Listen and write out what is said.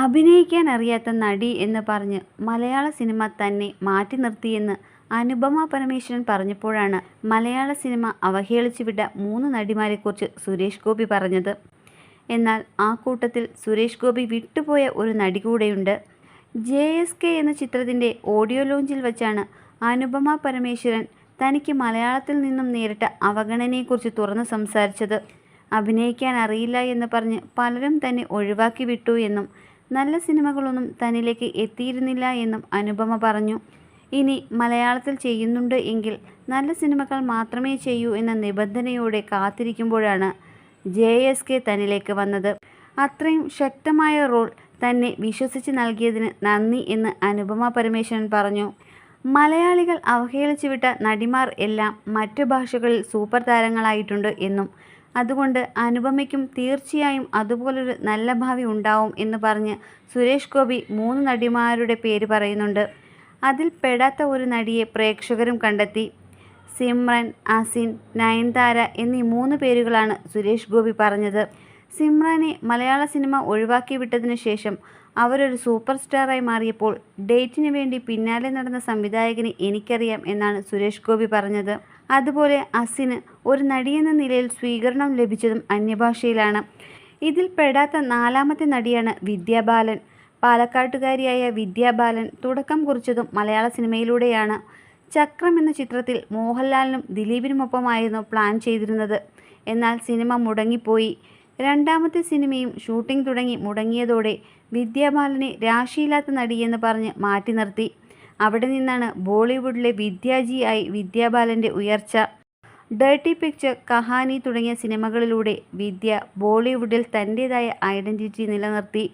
അഭിനയിക്കാൻ അറിയാത്ത നടി എന്ന് പറഞ്ഞ് മലയാള സിനിമ തന്നെ മാറ്റി നിർത്തിയെന്ന് അനുപമ പരമേശ്വരൻ പറഞ്ഞപ്പോഴാണ് മലയാള സിനിമ അവഹേളിച്ചു വിട്ട മൂന്ന് നടിമാരെക്കുറിച്ച് സുരേഷ് ഗോപി പറഞ്ഞത്. എന്നാൽ ആ കൂട്ടത്തിൽ സുരേഷ് ഗോപി വിട്ടുപോയ ഒരു നടി കൂടെയുണ്ട്. ജെ എസ് കെ എന്ന ചിത്രത്തിന്റെ ഓഡിയോ ലോഞ്ചിൽ വച്ചാണ് അനുപമ പരമേശ്വരൻ തനിക്ക് മലയാളത്തിൽ നിന്നും നേരിട്ട അവഗണനയെക്കുറിച്ച് തുറന്നു സംസാരിച്ചത്. അഭിനയിക്കാൻ അറിയില്ല എന്ന് പറഞ്ഞ് പലരും തന്നെ ഒഴിവാക്കി വിട്ടു എന്നും നല്ല സിനിമകളൊന്നും തന്നിലേക്ക് എത്തിയിരുന്നില്ല എന്നും അനുപമ പറഞ്ഞു. ഇനി മലയാളത്തിൽ ചെയ്യുന്നുണ്ട് എങ്കിൽ നല്ല സിനിമകൾ മാത്രമേ ചെയ്യൂ എന്ന നിബന്ധനയോടെ കാത്തിരിക്കുമ്പോഴാണ് ജെ എസ് കെ തന്നിലേക്ക് വന്നത്. അത്രയും ശക്തമായ റോൾ തന്നെ വിശ്വസിച്ച് നൽകിയതിന് നന്ദി എന്ന് അനുപമ പരമേശ്വരൻ പറഞ്ഞു. മലയാളികൾ അവഹേളിച്ചു വിട്ട നടിമാർ എല്ലാം മറ്റു ഭാഷകളിൽ സൂപ്പർ താരങ്ങളായിട്ടുണ്ട് എന്നും അതുകൊണ്ട് അനുപമയ്ക്കും തീർച്ചയായും അതുപോലൊരു നല്ല ഭാവി ഉണ്ടാവും എന്ന് പറഞ്ഞ് സുരേഷ് ഗോപി മൂന്ന് നടിമാരുടെ പേര് പറയുന്നുണ്ട്. അതിൽ പെടാത്ത ഒരു നടിയെ പ്രേക്ഷകരും കണ്ടെത്തി. സിമ്രൻ അസിൻ നയൻതാര എന്നീ മൂന്ന് പേരുകളാണ് സുരേഷ് ഗോപി പറഞ്ഞത്. സിമ്രാനെ മലയാള സിനിമ ഒഴിവാക്കി വിട്ടതിനു ശേഷം അവരൊരു സൂപ്പർ സ്റ്റാറായി മാറിയപ്പോൾ ഡേറ്റിന് വേണ്ടി പിന്നാലെ നടന്ന സംവിധായകനെ എനിക്കറിയാം എന്നാണ് സുരേഷ് ഗോപി പറഞ്ഞത്. അതുപോലെ അസിന് ഒരു നടിയെന്ന നിലയിൽ സ്വീകരണം ലഭിച്ചതും അന്യഭാഷയിലാണ്. ഇതിൽ പെടാത്ത നാലാമത്തെ നടിയാണ് വിദ്യാബാലൻ. പാലക്കാട്ടുകാരിയായ വിദ്യാബാലൻ തുടക്കം കുറിച്ചതും മലയാള സിനിമയിലൂടെയാണ്. ചക്രം എന്ന ചിത്രത്തിൽ മോഹൻലാലിനും ദിലീപിനുമൊപ്പമായിരുന്നു പ്ലാൻ ചെയ്തിരുന്നത്. എന്നാൽ സിനിമ മുടങ്ങിപ്പോയി. രണ്ടാമത്തെ സിനിമയും ഷൂട്ടിംഗ് തുടങ്ങി മുടങ്ങിയതോടെ വിദ്യാബാലനെ രാശിയില്ലാത്ത നടിയെന്ന് പറഞ്ഞ് മാറ്റി നിർത്തി. അവിടെ നിന്നാണ് ബോളിവുഡിലെ വിദ്യാജി ആയി വിദ്യാബാലന്റെ ഉയർച്ച. ഡേർട്ടി പിക്ചർ കഹാനി തുടങ്ങിയ സിനിമകളിലൂടെ വിദ്യ ബോളിവുഡിൽ തന്റേതായ ഐഡന്റിറ്റി നിലനിർത്തി.